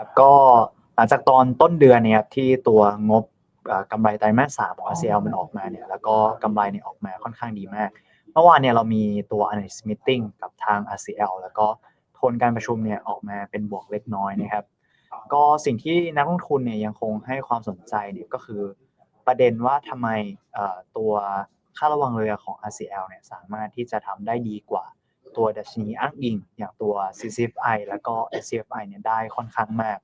ครับก็หลังจากตอนต้นเดือนเนี่ยครับที่ตัวงบเอ่อกำไรไตรมาสสามของ RCL มันออกมาเนี่ยแล้วก็กำไรเนี่ยออกมาค่อนข้างดีมาก เมื่อวานเนี่ยเรามีตัว analyst meeting กับทาง RCL แล้วก็โทนการประชุมเนี่ยออกมาเป็นบวกเล็กน้อยนะครับ ก็สิ่งที่นักลงทุนเนี่ยยังคงให้ความสนใจเนี่ยก็คือประเด็นว่าทำไมเอ่อตัวค่าระวังเรือของ RCL เนี่ยสามารถที่จะทำได้ดีกว่า ตัวดัชนีอ้างอิง อย่างตัว CCFI แล้วก็ SCFI เนี่ยได้ค่อนข้างมาก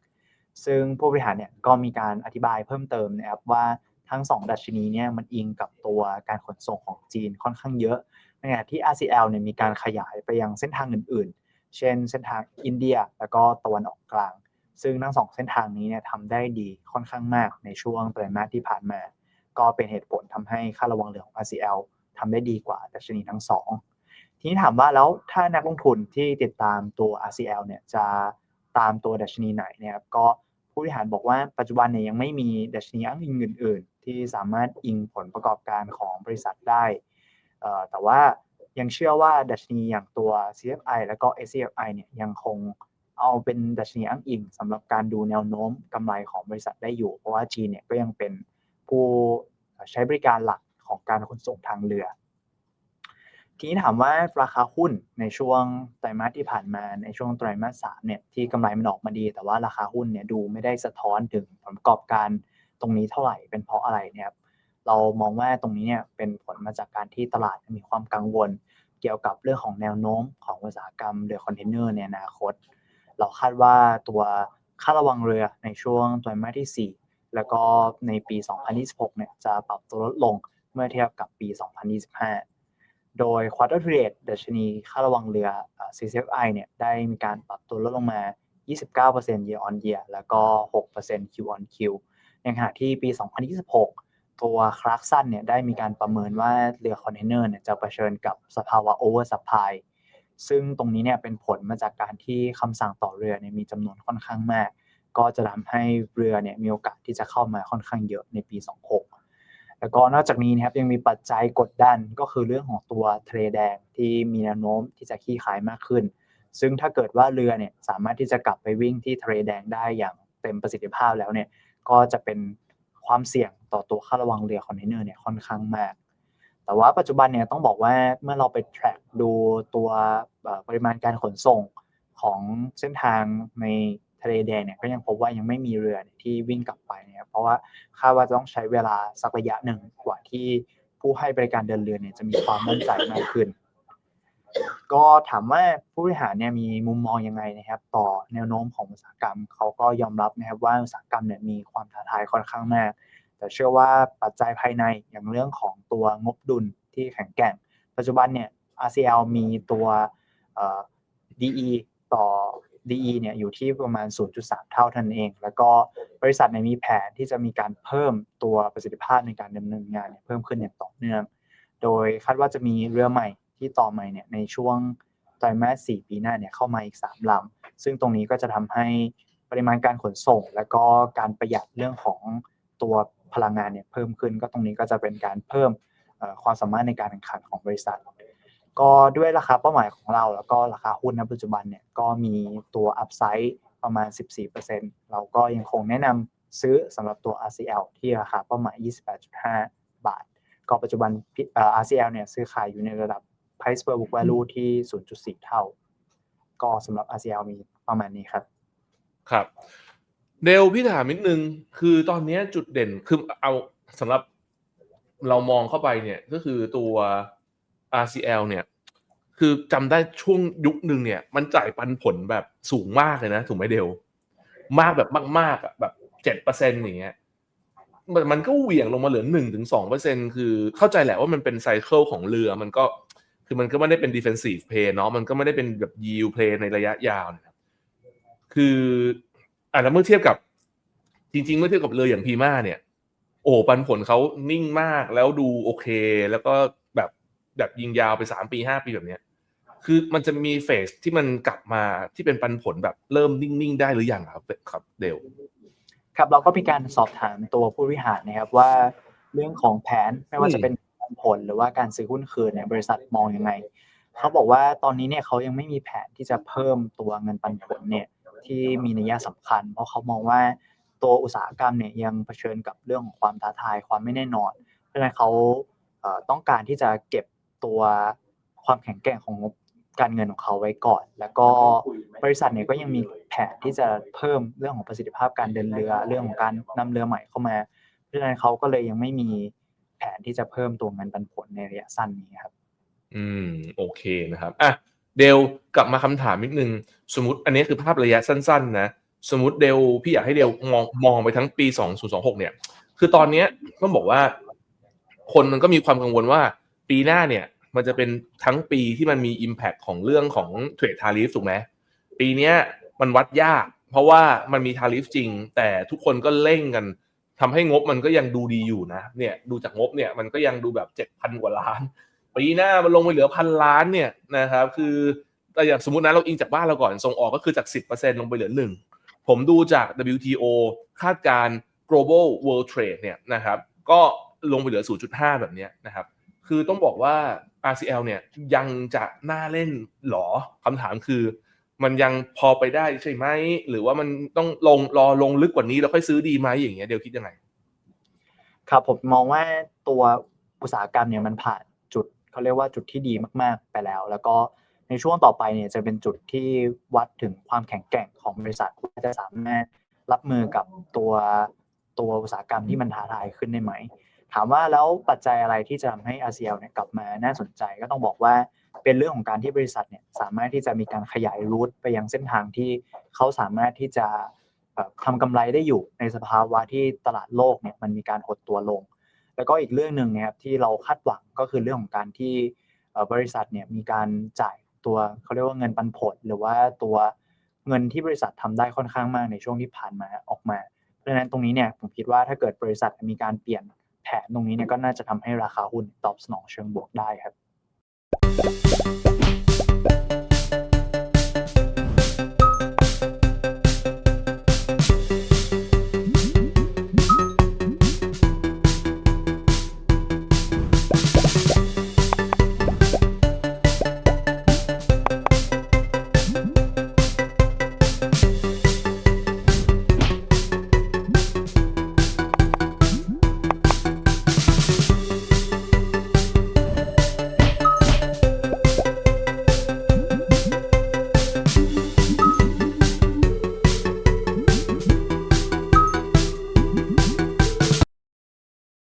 ซึ่งผู้บริหารเนี่ยก็มีการอธิบายเพิ่มเติมนะครับว่าทั้ง 2 ดัชนีเนี่ยมันอิงกับตัวการขนส่งของจีนค่อนข้างเยอะในขณะที่ RCL เนี่ยมีการขยายไปยังเส้นทางอื่น ๆ เช่นเส้นทางอินเดีย แล้วก็ตะวันออกกลาง ซึ่งทั้งสองเส้นทางนี้เนี่ยทำได้ดีค่อนข้างมากในช่วงไตรมาสที่ผ่านมา ก็เป็นเหตุผลทำให้ค่าระวังเรือของ RCL ทำได้ดีกว่าดัชนีทั้งสอง ทีนี้ถามว่าแล้วถ้านักลงทุนที่ติดตามตัว RCL เนี่ยจะตามตัวดัชนีไหนเนี่ยครับก็ผู้บริหารบอกว่าปัจจุบันเนี่ยยังไม่มีดัชนีอ้างอิงอื่น ๆ ที่สามารถอิงผลประกอบการของบริษัทได้เอ่อแต่ว่ายังเชื่อว่าดัชนีอย่างตัว CFI แล้วก็ SCFI เนี่ยยังคงเอาเป็นดัชนีอ้างอิงสำหรับการดูแนวโน้มกำไรของบริษัทได้อยู่ เพราะว่าจีนเนี่ยก็ยังเป็นผู้ใช้บริการหลักของการขนส่งทางเรือ ทีนี้ถามว่าราคาหุ้นในช่วงไตรมาสที่ผ่านมาในช่วงไตรมาสสามเนี่ยที่กำไรมันออกมาดี แต่ว่าราคาหุ้นเนี่ยดูไม่ได้สะท้อนถึงผลประกอบการตรงนี้เท่าไหร่เป็นเพราะอะไรเนี่ยเรามองว่าตรงนี้เนี่ยเป็นผลมาจากการที่ตลาดมีความกังวล เกี่ยวกับเรื่องของแนวโน้มของอุตสาหกรรมเรือคอนเทนเนอร์ในอนาคต เราคาดว่าตัวค่าระวังเรือในช่วงไตรมาสที่ 4 แล้วก็ในปี 2026 เนี่ยจะปรับตัวลดลงเมื่อเทียบกับปี 2025 โดย quarter to date ดัชนีค่าระวังเรือ CCFI เนี่ยได้มีการปรับตัวลดลงมา 29% year on year แล้วก็ 6% Q on Q ในขณะที่ปี 2026 ตัวคลาร์กสันเนี่ยได้มีการประเมินว่าเรือคอนเทนเนอร์เนี่ยจะเผชิญกับสภาวะ over supply ซึ่งตรงนี้เนี่ยเป็นผลมาจากการที่คำสั่งต่อเรือเนี่ยมีจำนวนค่อนข้างมาก ก็จะทำให้เรือเนี่ยมีโอกาสที่จะเข้ามาค่อนข้างเยอะในปี 26 แล้วก็นอกจากนี้นะครับยังมีปัจจัยกดดันก็คือเรื่องของตัวเทะเลแดงที่มีแนวโน้มที่จะขี้ขายมากขึ้น ซึ่งถ้าเกิดว่าเรือเนี่ยสามารถที่จะกลับไปวิ่งที่เทะเลแดงได้อย่างเต็มประสิทธิภาพแล้วเนี่ยก็จะเป็นความเสี่ยงต่อตัวค่าระวังเรือคอนเทนเนอร์เนี่ยค่อนข้างมาก แต่ว่าปัจจุบันเนี่ยต้องบอกว่าเมื่อเราไป track ดูตัวปริมาณการขนส่งของเส้นทางในะเลแดงเนี่ยก็ยังพบว่ายังไม่มีเรือที่วิ่งกลับไปนะครับเพราะว่าคาดว่าจะต้องใช้เวลาสักระยะหนึ่งกว่าที่ผู้ให้บริการเดินเรือเนี่ยจะมีความมั่นใจมากขึ้น ก็ถามว่าผู้บริหารเนี่ยมีมุมมองยังไงนะครับ ต่อแนวโน้มของอุตสาหกรรมเขาก็ยอมรับนะครับว่าอุตสาหกรรมเนี่ยมีความท้าทายค่อนข้างมาก แต่เชื่อว่าปัจจัยภายในอย่างเรื่องของตัวงบดุลที่แข็งแกร่ง ปัจจุบันเนี่ย RCL มีตัวเอ่อ DE ต่อ DE เนี่ยอยู่ที่ประมาณ 0.3 เท่าท่านั้นเอง แล้วก็บริษัทเนี่ยมีแผนที่จะมีการเพิ่มตัวประสิทธิภาพในการดำเนินงานเนเพิ่มขึ้นอย่างต่อเนื่อง โดยคาดว่าจะมีเรือใหม่ที่ต่อใหม่เนี่ยในช่วงไตรมาส 4 ปีหน้าเนี่ยเข้ามาอีก 3ลำ ซึ่งตรงนี้ก็จะทำให้ปริมาณการขนส่ง และก็การประหยัดเรื่องของตัวพลังงานเนี่ยเพิ่มขึ้น ก็ตรงนี้ก็จะเป็นการเพิ่มความสามารถในการแข่งขันของบริษัท ก็ด้วยราคาเป้าหมายของเรา แล้วก็ราคาหุ้นณปัจจุบันเนี่ยก็มีตัวอัพไซด์ประมาณ 14%เราก็ยังคงแนะนำซื้อสำหรับตัว RCL ที่ราคาเป้าหมาย 28.5 บาท ก็ปัจจุบันพี่เอ่อ RCL เนี่ยซื้อขายอยู่ในระดับ price per book value ที่ 0.4 เท่า ก็สำหรับ RCL มีประมาณนี้ครับ ครับเดลพี่ถามนิดนึง คือตอนนี้จุดเด่นคือเอาสำหรับเรามองเข้าไปเนี่ยก็คือตัว RCL เนี่ย คือจำได้ช่วงยุคหนึ่งเนี่ย มันจ่ายปันผลแบบสูงมากเลยนะถูกไหมเดลมากแบบมากๆอะแบบเจ็ดเปอร์เซ็นต์อย่างเงี้ยมันมันก็เหวี่ยงลงมาเหลือหนึ่งถึงสองเปอร์เซ็นคือเข้าใจแหละว่ามันเป็นไซเคิลของเรือมันก็คือมันก็ไม่ได้เป็น defensive play เนาะมันก็ไม่ได้เป็นแบบ yield play ในระยะยาวนะครับคืออะแล้วเมื่อเทียบกับ จริง ๆ เมื่อเทียบกับเรืออย่างพีมาเนี่ย โอ้ปันผลเขานิ่งมากแล้วดูโอเค แล้วก็ แบบยิงยาวไปสามปีห้าปีแบบเนี้ย คือมันจะมีเฟสที่มันกลับมาที่เป็นปันผลแบบเริ่มนิ่งๆได้หรือยังครับครับเดลครับเราก็มีการสอบถามตัวผู้บริหารนะครับว่าเรื่องของแผนไม่ว่าจะเป็นปันผลหรือว่าการซื้อหุ้นคืนเนี่ยบริษัทมองยังไงเขาบอกว่าตอนนี้เนี่ยเขายังไม่มีแผนที่จะเพิ่มตัวเงินปันผลเนี่ยที่มีนัยสำคัญ เพราะเขามองว่าตัวอุตสาหกรรมเนี่ยยังเผชิญกับเรื่องของความท้าทายความไม่แน่นอน เพราะฉะนั้นเขาต้องการที่จะเก็บ ตัวความแข็งแกร่งของงบการเงินของเขาไว้ก่อน แล้วก็บริษัทเนี่ยก็ยังมีแผนที่จะเพิ่มเรื่องของประสิทธิภาพการเดินเรือเรื่องของการนำเรือใหม่เข้ามา เพราะฉะนั้นเขาก็เลยยังไม่มีแผนที่จะเพิ่มตัวเงินปันผลในระยะสั้นนี้ครับ อืมโอเคนะครับอะเดลกลับมาคำถามนิดนึงสมมติอันนี้คือภาพระยะสั้น ๆ นะสมมติเดลพี่อยากให้เดลมองมองไปทั้งปี 2026 เนี่ย คือตอนเนี้ต้องบอกว่า คนมันก็มีความกังวลว่า ปีหน้าเนี่ยมันจะเป็นทั้งปีที่มันมี Impact ของเรื่องของเทรดทาริฟถูกไหมปีนี้มันวัดยาก เพราะว่ามันมีทาริฟจริง แต่ทุกคนก็เร่งกันทำให้งบมันก็ยังดูดีอยู่นะเนี่ยดูจากงบเนี่ยมันก็ยังดูแบบเจ็ดพันกว่าล้าน ปีหน้ามันลงไปเหลือพันล้านเนี่ยนะครับคือแต่อย่างสมมตินะเราอิงจากบ้านเราก่อนส่งออกก็คือจาก 10%ลงไปเหลือหนึ่งผมดูจาก WTO คาดการ global world trade เนี่ยนะครับก็ลงไปเหลือ 0.5 แบบนี้นะครับ คือต้องบอกว่า RCL เนี่ยยังจะน่าเล่นหรอคำถามคือ มันยังพอไปได้ใช่ไหม หรือว่ามันต้องลงรอลงลึกกว่านี้แล้วค่อยซื้อดีไหมอย่างเงี้ยเดี๋ยวคิดยังไง ครับผมมองว่าตัวอุตสาหกรรมเนี่ยมันผ่านจุดเขาเรียกว่าจุดที่ดีมาก ๆ ไปแล้ว แล้วก็ในช่วงต่อไปเนี่ยจะเป็นจุดที่วัดถึงความแข็งแกร่งของบริษัทว่าจะสามารถรับมือกับตัวตัวอุตสาหกรรมที่มันท้าทายขึ้นได้ไหม ถามว่าแล้วปัจจัยอะไรที่จะทำให้ RCL เนี่ยกลับมาน่าสนใจก็ต้องบอกว่าเป็นเรื่องของการที่บริษัทเนี่ยสามารถที่จะมีการขยายรูทไปยังเส้นทางที่เขาสามารถที่จะเอ่อทำกำไรได้อยู่ในสภาวะที่ตลาดโลกเนี่ยมันมีการหดตัวลง แล้วก็อีกเรื่องหนึ่งนะครับที่เราคาดหวังก็คือเรื่องของการที่บริษัทเนี่ยมีการจ่ายตัวเขาเรียกว่าเงินปันผล หรือว่าตัวเงินที่บริษัททำได้ค่อนข้างมากในช่วงที่ผ่านมาออกมา เพราะฉะนั้นตรงนี้เนี่ยผมคิดว่าถ้าเกิดบริษัทมีการเปลี่ยน แผนตรงนี้เนี่ยก็น่าจะทำให้ราคาหุ้นตอบสนองเชิงบวกได้ครับ